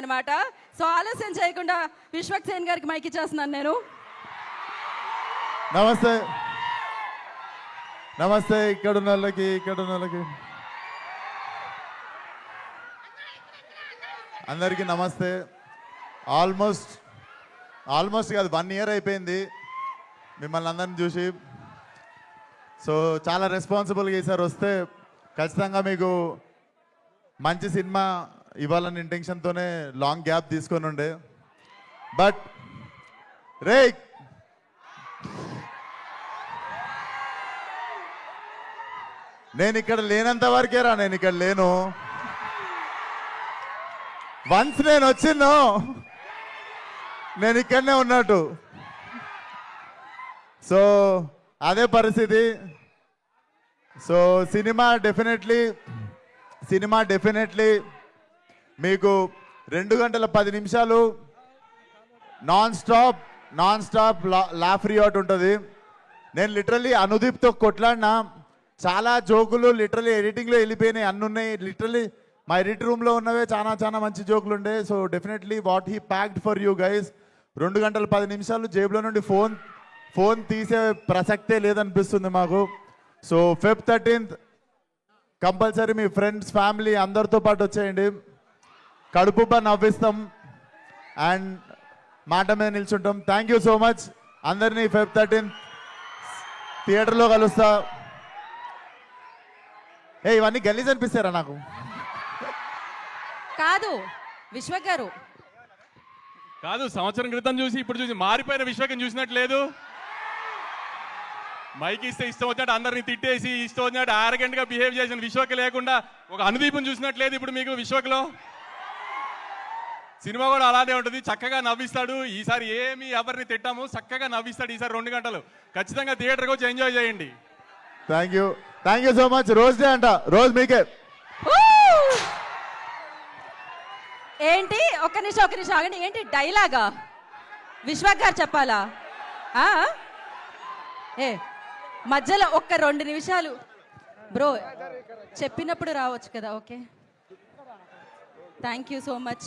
అనమాట సో ఆలస్యం చేయకుండా విశ్వక్ సేన్ గారికి మైక్ ఇచ్చేస్తున్నాను నేను. నమస్తే. నమస్తే ఇక్కడ ఉన్న వాళ్ళకి ఇక్కడ ఉన్న వాళ్ళకి అందరికీ నమస్తే. ఆల్మోస్ట్ ఆల్మోస్ట్ కాదు వన్ ఇయర్ అయిపోయింది మిమ్మల్ని అందరిని చూసి. సో చాలా రెస్పాన్సిబుల్గా ఈసారి వస్తే ఖచ్చితంగా మీకు మంచి సినిమా ఇవ్వాలని ఇంటెన్షన్తోనే లాంగ్ గ్యాప్ తీసుకొని ఉండే. బట్ రే నేను ఇక్కడ లేనంత వరకేరా నేను ఇక్కడ లేను. వన్స్ నేను వచ్చిందో నేను ఇక్కడనే ఉన్నట్టు. సో అదే పరిస్థితి. So cinema definitely cinema definitely మీకు రెండు గంటల పది నిమిషాలు non stop non stop laugh out ఉంటుంది. నేను లిటరలీ అనుదీప్తో కొట్లాడినా చాలా జోకులు లిటరలీ ఎడిటింగ్లో వెళ్ళిపోయినాయి అన్ని ఉన్నాయి. లిటరలీ మా ఎడిట్ రూమ్లో ఉన్నవే చాలా చాలా మంచి జోకులు ఉండే. So definitely what he packed for you guys రెండు గంటల పది నిమిషాలు జేబులో నుండి ఫోన్ ఫోన్ తీసే ప్రసక్తే లేదనిపిస్తుంది మాకు. సో ఫెబ్ థర్టీన్త్ కంపల్సరీ మీ ఫ్రెండ్స్ ఫ్యామిలీ అందరితో పాటు వచ్చేయండి. కడుపుబ్బ నవ్విస్తాం. అండ్ మాట మీద నిల్చుంటాం. థ్యాంక్ యూ సో మచ్ అందరినీ ఫెబ్ థర్టీన్ థియేటర్లో కలుస్తా. ఏ ఇవన్నీ గలీజ్ అనిపిస్తారా నాకు. కాదు విశ్వక్ గారు. కాదు సంవత్సరం క్రితం చూసి ఇప్పుడు చూసి మారిపోయిన విశ్వకం చూసినట్టు లేదు మైక్ ఇస్తే ఇష్టం వచ్చినట్టు అందరిని తిట్టేసి ఇష్టం వచ్చినట్టు ఆరగెంట్గా బిహేవ్ చేసిన విశ్వక లేకుండా ఒక అనుదీపం చూసినట్లేదు ఇప్పుడు మీకు విశ్వకలో. సినిమా కూడా అలానే ఉంటుంది. చక్కగా నవ్విస్తాడు. ఈసారి ఏమి ఎవరిని తిట్టాము. చక్కగా నవ్విస్తాడు ఈసారి రెండు గంటలు. ఖచ్చితంగా థియేటర్కి వచ్చి ఎంజాయ్ చేయండి. Thank you thank you so much rose day అంట. రోజ్ మీకే! ఏంటి? ఒక్క నిమిషం ఒక్క నిమిషం ఆగండి. ఏంటి డైలాగా? విశ్వక్ గారు చెప్పాలా? ఆ? ఏ మధ్యలో ఒక్క రెండు నిమిషాలు. బ్రో చెప్పినప్పుడు రావచ్చు కదా. Okay. Thank you so much